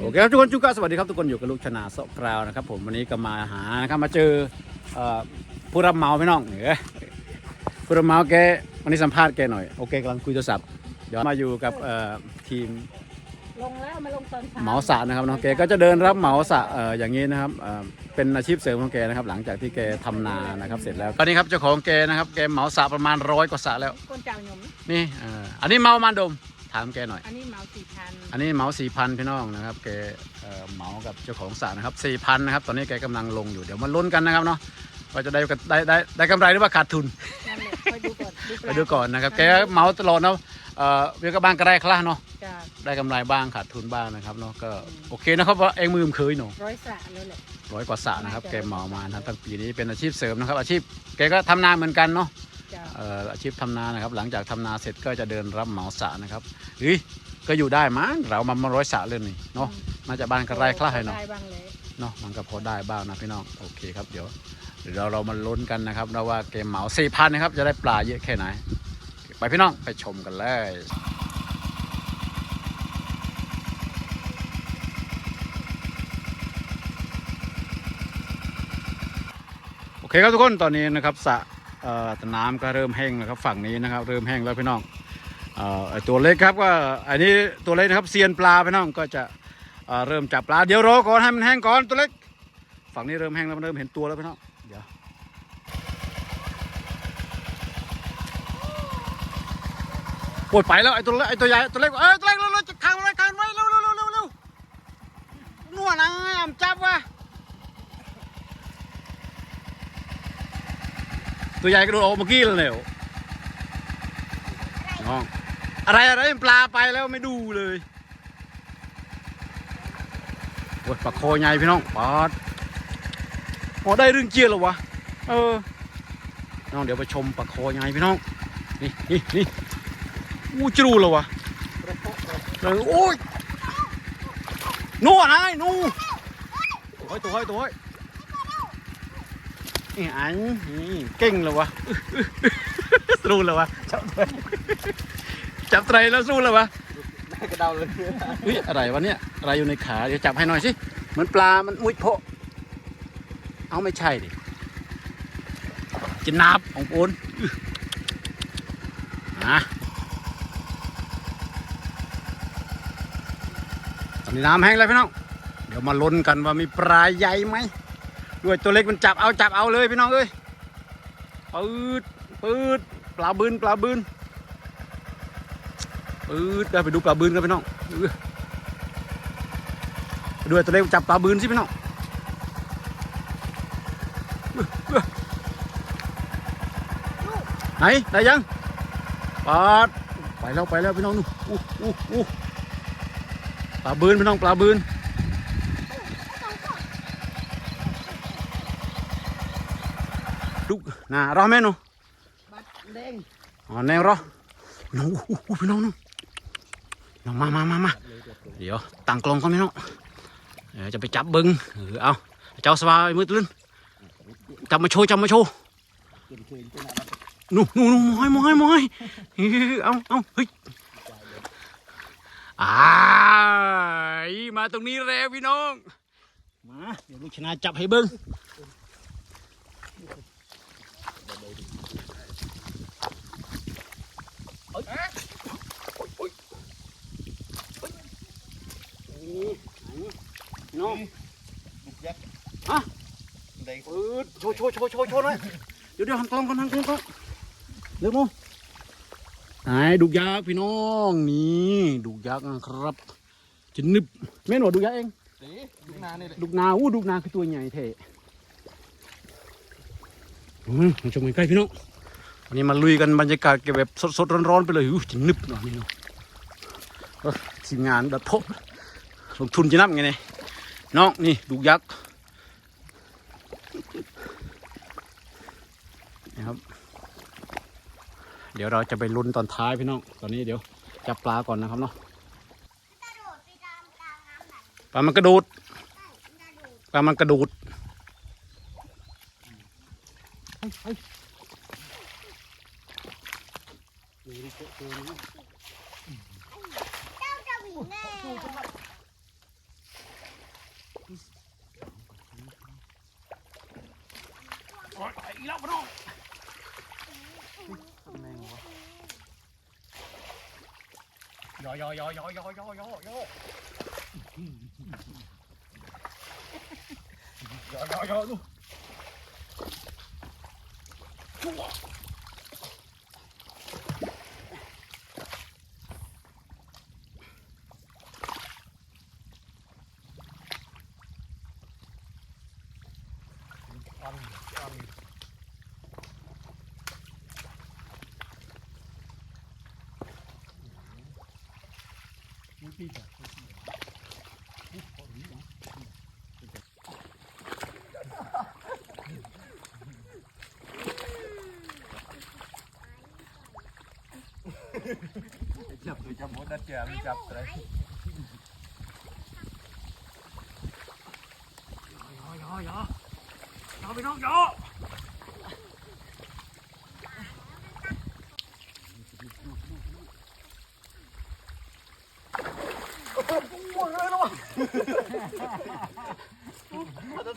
โอเคครับทุกคนจุกะสวัสดีครับทุกคนอยู่กับลูกชนะโซะกราวนะครับ ผมวันนี้ก็มาหานะครับมาเจอเอ่อผู้รับเหมาพี่น้องเออผู้รับเหมาแกวันนี้สัมภาษณ์แกหน่อยโอเคกำลังคุยโทรศัพท์เดี๋ยวมาอยู่กับเอ่อทีมลงแล้วมาลงตอนเช้าเหมาสระนะครับน้องแกก็จะเดินรับเหมาสระเอ่ออย่างนี้นะครับเอ่อเป็นอาชีพเสริมของแกนะครับ หลังจากที่แกทำนานะครับ เสร็จแล้วตอนนี้ครับเจ้าของแกนะครับแกเหมาสระประมาณร้อยกว่าสระแล้วคนเจ้าหยมนี่เอ่ออันนี้เมามาดมถามแกหน่อย อันนี้เหมาสี่พันอันนี้เหมาสี่พันพี่น้องนะครับแกเอ่อเหมากับเจ้าของสระนะครับสี่พันนะครับ ตอนนี้แกกำลังลงอยู่เดี๋ยวมาลุ้นกันนะครับเนาะว่าจะได้ได้ได้ได้กำไรหรือว่าขาดทุน นั่นแหละไปดูก่อนไปดูก่อนนะครับแกเหมาตลอดเนาะเอ่อเวียกบบ้านก็ได้คลาเนาะจะได้กำไรบ้างขาดทุนบ้างนะครับเนาะก็โอเคนะครับว่าเองมือมเคยเนาะร้อยสระเลยแหละร้อยกว่าสระนะครับแกเหมามานะครับตั้งปีนี้เป็นอาชีพเสริมนะครับ อาชีพแกก็ทำนาเหมือนกันเนาะจะเอ่ออาชีพทำนานะครับ หลังจากทำนาเสร็จก็จะเดินรับเหมาสระนะครับเฮ้ยก็อยู่ได้มั้งเรามามาร้อยสระเลยนี่เนาะน่าจะบ้านก็ไร่คลาให้เนาะได้บ้างเลยเนาะมันก็พอได้บ้างนะพี่น้องโอเคครับเดี๋ยวเดี๋ยวเราเรามาลุ้นกันนะครับนะว่าเกมเหมาสี่พันนะครับ จะได้ปลาเยอะแค่ไหน ไปพี่น้องไปชมกันเลยโอเคครับทุกคนตอนนี้นะครับสระเอ่อ น้ำก็เริ่มแห้งแล้วครับฝั่งนี้นะครับ เริ่มแห้งแล้วพี่น้องเอ่อตัวเล็กครับก็อันนี้ตัวเล็กนะครับเซียนปลาพี่น้องก็จะเเริ่มจับปลาเดี๋ยวรอก่อนให้มันแห้งก่อนตัวเล็ก ฝั่งนี้เริ่มแห้งแล้วมันเริ่มเห็นตัวแล้วพี่น้องเดี๋ยวปวดไปแล้วไอ้ตัวเล็กไอ้ตัวใหญ่ตัวเล็กเอ้ยตัวเล็กเร็วๆจะขังไว้ขังไว้เร็วเร็วเร็วเร็วเร็วนัวนะจับวะ ตัวใหญ่กระโดดออกเมื่อกี้เลยเนี่ยน้องอะไรอะไรปลาไปแล้วไม่ดูเลยโอ้ยปลาคอใหญ่พี่น้องปาดโอ้ได้เรื่องเจียแล้ววะเออน้องเดี๋ยวไปชมปลาคอใหญ่พี่น้องนี่นี่นี่อู้จรูแล้ววะเลยโอ้ยนู่นไอ้นู่นตัวให้ตัวให้ตัวให้ นี่อันนี่เก่งแล้ววะสู้แล้ววะจับไตรจับไตรแล้วสู้แล้ววะได้กระเดาเลยเฮ้ยอะไรวะเนี่ยอะไรอยู่ในขาเดี๋ยวจับให้หน่อยสิเหมือนปลามันมุดโพะเอาไม่ใช่ดิจะนับของปูนอื้อนะตอนนี้น้ำแห้งแล้วพี่น้อง เดี๋ยวมาลุ้นกันว่ามีปลาใหญ่ไหม ด้วยตัวเล็กมันจับเอาจับเอาเลยพี่น้องเอ้ยปืดปืดปลาบืนปลาบืนปืดได้ไปดูปลาบืนกันพี่น้องด้วยตัวเล็กจับปลาบืนสิพี่น้องไหนได้ยังปาดไปแล้วไปแล้วพี่น้องนู่นอู้อู้อู้ปลาบืนพี่น้องปลาบืน ดูน่ารอแม่นูบัดเด้งอ๋อแนวรอน้องอู้อู้พี่น้องนู่นน้องมามามามาเดี๋ยวตั้งกลองก่อนพี่น้องเดี๋ยวจะไปจับบึงเออเอาเจ้าสบายมือตื่นจับมาโชว์จับมาโชว์นู่นนู่นนู่นมอยมอยมอยเออเอาเอาเฮ้ยอ้ายมาตรงนี้แล้วพี่น้อง มา เดี๋ยวลูกชนะจับให้เบิ้งน้อง ลูกยักษ์ ฮะ ได้เออโชว์โชว์โชว์โชว์โชว์หน่อยเดี๋ยวเดี๋ยวหันกล้องก่อนหันกล้องก่อนเร็วมั้งไหนดูยักษ์พี่น้องนี่ดูยักษ์นะครับจะนึบแม่หนวดดูยักษ์เองตีลูกนานี่แหละดูนาอู้ดูนาคือตัวใหญ่เท่อืมมาชมกันใกล้พี่น้องวันนี้มาลุยกันบรรยากาศเก็บแบบสดๆร้อนๆไปเลยอู้จะนึบหน่อยนี่เนาะเออทีมงานดัดพบลงทุนจะนับไงเนี่ยน้องนี่ดูยักษ์ นะครับ เดี๋ยวเราจะไปลุ้นตอนท้ายพี่น้อง ตอนนี้เดี๋ยวจับปลาก่อนนะครับเนาะ ปลามันกระโดด ปลามันกระโดด เจ้าจะหวีแน่ แล้วพี่น้อง ยอยอยอยอยอยอยอยอยอยอยอดู จับตัวจับมดดัดเจียมจับอะไรยอยอยอยอไปน้องยอ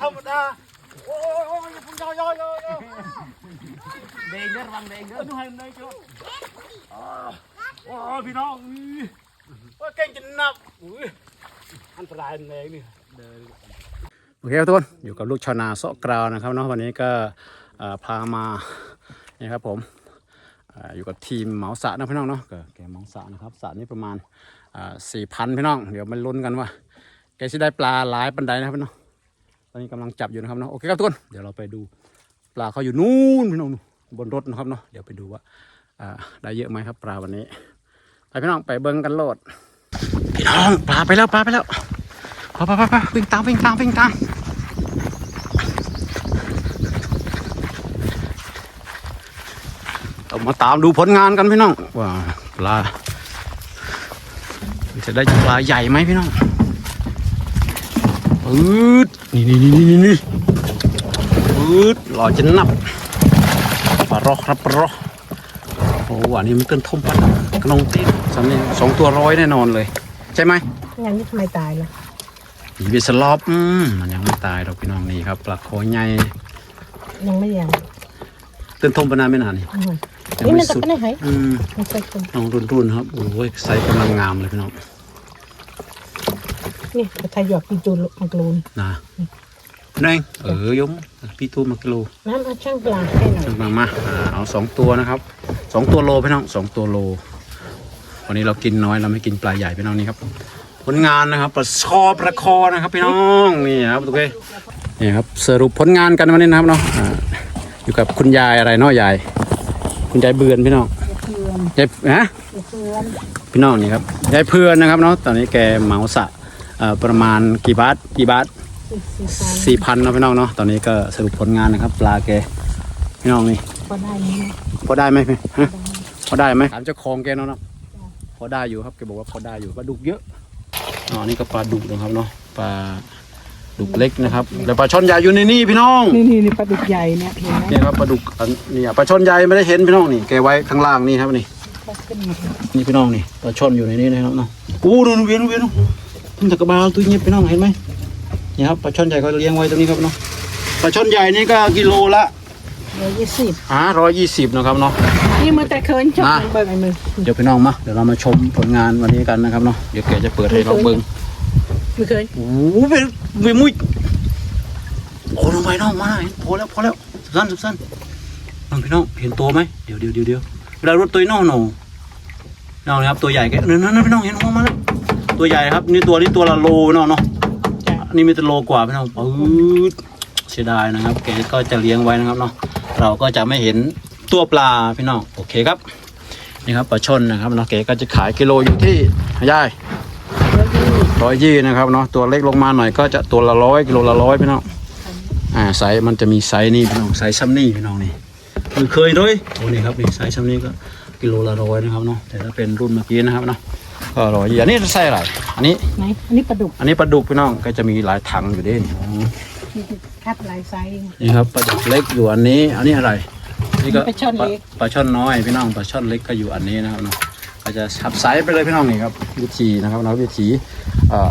ธรรมดาโอ้ยโอ้ยพุ่งยอยอยอยเด้งเด้อระวังเด้งเด้อดูให้มันได้จ้ะโอ้ยพี่น้องว่าเก่งจนนับอุ้ยอันตรายแรงนี่โอเคครับทุกคนอยู่กับลูกชาวนาเสาะกราวนะครับเนาะวันนี้ก็พามาเนี่ยครับผมออยู่กับทีมเหมาสระนะพี่น้องเนาะแกเหมาสระนะครับสระนี้ประมาณสี่พันพี่น้อง เดี๋ยวมาลุ้นกันว่า แกจะได้ปลาหลายปันใดนะครับพี่น้องตอนนี้กำลังจับอยู่นะครับเนาะโอเคครับทุกคนเดี๋ยวเราไปดูปลาเขาอยู่นู่นพี่น้องดูบนรถนะครับเนาะเดี๋ยวไปดูว่าอ่าได้เยอะไหมครับ ปลาวันนี้ ไปพี่น้องไปเบิ้งกันโลดพี่น้องปลาไปแล้วปลาไปแล้วไปไปไปไปวิ่งตามวิ่งตามวิ่งตามเรามาตามดูผลงานกันพี่น้องว่าปลาจะได้ปลาใหญ่ไหมพี่น้อง ปืดนี่นี่นี่นี่นี่ปืดหล่อจะนับปลารอครับปลารอโอ้อันนี้มันเกินทมปัดกระนองตีนสำเนียงสองตัวร้อยแน่นอนเลย ใช่ไหมงั้นนี่ทำไมตายล่ะอีเวสลอปอืมมันยังไม่ตายหรอกพี่น้องนี่ครับปลาคอใหญ่ยังไม่ยังเต้นทมปนานไม่นานนี่อืมยังนี่ไม่มันตะสุดกันได้ไหมอืมมันใส่คนน้องรุ่นๆครับโอ้ยไซส์กำลังงามเลยพี่น้อง นี่กระทายหยอกปีจูนมักลูนนะนั่งเออยมพี่ตูมากิโลน้ำเอาช่างปลาให้หน่อยจังมามาอ่าเอาสองตัวนะครับสองตัวโลพี่น้องสองตัวโล วันนี้เรากินน้อยเราไม่กินปลาใหญ่พี่น้องนี่ครับ ผลงานนะครับปลาชอประคอนะครับพี่น้องนี่ครับโอเคนี่ครับสรุปผลงานกันวันนี้นะครับเนาะอ่าอยู่กับคุณยายอะไรเนาะยายคุณยายเบือนพี่น้องเพื่อนยายฮะเพื่อนพี่น้องนี่ครับยายเพื่อนนะครับเนาะตอนนี้แกเหมาสระเอ่อ ประมาณกี่บาทกี่บาทสี่พันสี่พันเนาะพี่น้องเนาะตอนนี้ก็สรุปผลงานนะครับ ปลาแกพี่น้องนี่ก็ได้ไหมพอได้ไหมพี่ฮะพอได้ไหมถามเจ้าของแกเนาะเนาะพอได้อยู่ครับแกบอกว่าพอได้อยู่ปลาดุกเยอะอ๋อนี่ก็ปลาดุกนะครับเนาะปลาดุกเล็กนะครับแล้วปลาช่อนใหญ่อยู่ในนี่พี่น้องนี่นี่นี่ปลาดุกใหญ่เนี่ยเห็นไหมนี่ครับปลาดุกอันนี่อะปลาช่อนใหญ่ไม่ได้เห็นพี่น้องนี่แกไว้ข้างล่างนี่ครับนี่ก็ขึ้นมานี่พี่น้องนี่ปลาช่อนอยู่ในนี้นะครับเนาะอู้ดูเวียนเวียน มันตะกบาลตัวเงียบพี่น้องเห็นไหมนี่ครับปลาช่อนใหญ่ก็เลี้ยงไว้ตรงนี้ครับเนาะปลาช่อนใหญ่นี่ก็กิโลละร้อยยี่สิบอ่าร้อยยี่สิบนะครับเนาะนี่มือแต่เคินชอบมาเบิกไอ้มือเดี๋ยวพี่น้องมาเดี๋ยวเรามาชมผลงานวันนี้กันนะครับเนาะเดี๋ยวแกจะเปิดให้เราเบิ่งมือเคยโอ้โหเป็นเป็นมุ้ยโอ้ลงไปน้องมาเห็นพอแล้วพอแล้วสั้นสั้นน้องพี่น้องเห็นตัวไหมเดี๋ยวเดี๋ยวเดี๋ยวเดี๋ยวเวลารถตัวน้องหนูน้องนะครับตัวใหญ่แกนั่นนั่นพี่น้องเห็นหัวมาแล้ว ตัวใหญ่ครับ นี่ตัวนี้ตัวละโลเน้องเนาะอันนี่มีแต่โลกว่าพี่น้องปื๊ดเสียดายนะครับแกก็จะเลี้ยงไว้นะครับเนาะเราก็จะไม่เห็นตัวปลาพี่น้องโอเคครับ นี่ครับปลาช่อนนะครับเนาะแกก็จะขายกิโลอยู่ที่ยายร้อยยี่นะครับเนาะตัวเล็กลงมาหน่อยก็จะตัวละร้อยกิโลละร้อยพี่น้องอ่าไซส์มันจะมีไซส์นี่พี่น้องไซส์ซัมนี่พี่น้องนี่เคยเคยด้วยโอ้นี่ครับนี่ไซส์ซัมนี่ก็กิโลละร้อยนะครับเนาะแต่ถ้าเป็นรุ่นเมื่อกี้นะครับเนาะ ก็ร้อยยี่อันนี้ไซส์อะไร อันนี้ ไหนอันนี้ปลาดุกอันนี้ปลาดุกพี่น้องก็จะมีหลายถังอยู่ด้วยนี่นี่คือคัดลายไซส์นี่ครับปลาดุกเล็กอยู่อันนี้ อันนี้อะไร นี่ก็ปลาช่อนเล็กปลาช่อนน้อยพี่น้องปลาช่อนเล็กก็อยู่อันนี้นะครับเนาะก็จะขับไซส์ไปเลยพี่น้องนี่ครับ วิธีนะครับเนาะวิธีเอ่อ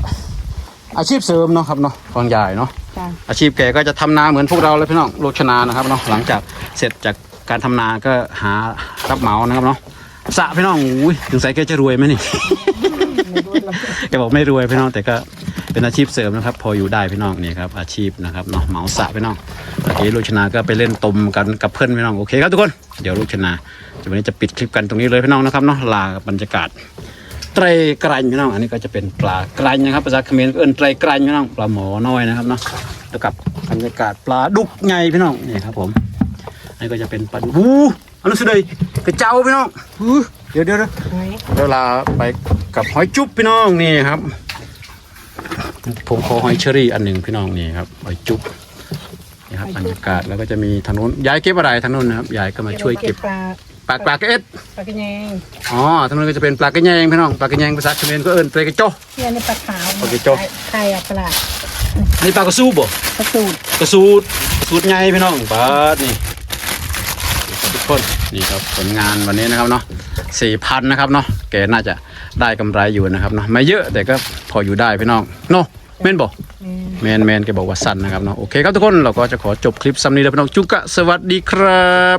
อาชีพเสริมเนาะครับเนาะฟังใหญ่เนาะจ้ะอาชีพแกก็จะทำนาเหมือนพวกเราเลยพี่น้องโลชนานะครับเนาะหลังจากเสร็จจากการทำนาก็หารับเหมานะครับเนาะ สะพี่น้องอุ้ยถึงใส่แกจะรวยไหมนี่แกบอกไม่รวยพี่น้องแต่ก็เป็นอาชีพเสริมนะครับ พออยู่ได้พี่น้องนี่ครับอาชีพนะครับเนาะเหมาสะพี่น้องเมื่อกี้ลูกชนาก็ไปเล่นตมกันกับเพื่อนพี่น้องโอเคครับทุกคนเดี๋ยวลูกชนาวันนี้จะปิดคลิปกันตรงนี้เลยพี่น้องนะครับเนาะลาบรรยากาศไตรกรันพี่น้องอันนี้ก็จะเป็นปลากรันนะครับภาษาเขมรเอิ้นไตรกรันพี่น้องปลาหมอน้อยนะครับเนาะแล้วกับบรรยากาศปลาดุกไงพี่น้องนี่ครับผมอันนี้ก็จะเป็นปลาหู อันนั้นสุดเลยกระเจ้าพี่น้องหูเดี๋ยวเดี๋ยวเดี๋ยวไว้เวลาไปกับหอยจุ๊บพี่น้องนี่ครับ ผมขอหอยเชอรี่อันหนึ่งพี่น้องนี่ครับ หอยจุ๊บนี่ครับบรรยากาศแล้วก็จะมีทางนู้นยายเก็บอะไรทางนู้นนะครับยายก็มาช่วยเก็บปลาปลาปลากระเอ็ดปลากระแยงอ๋อทางนู้นก็จะเป็นปลากระแยงพี่น้องปลากระแยงภาษาเขมรก็เอิ้นปลากระโจที่อันนี้ปลาขาวปลากระโจ้ไข่อะปลาอันนี้ปลากระซูบ่ปลาสูตรกระสูดสูตรใหญ่พี่น้องปลานี่ ทุกคนนี่ครับผลงานวันนี้นะครับเนาะสี่พันนะครับเนาะแกน่าจะได้กำไรอยู่นะครับเนาะไม่เยอะแต่ก็พออยู่ได้พี่น้องเนาะเม่นบอกแม่นแมนแมนแกบอกว่าสั้นนะครับเนาะโอเคครับทุกคนเราก็จะขอจบคลิปซ้ำนี้แล้วพี่น้องจุกะสวัสดีครับ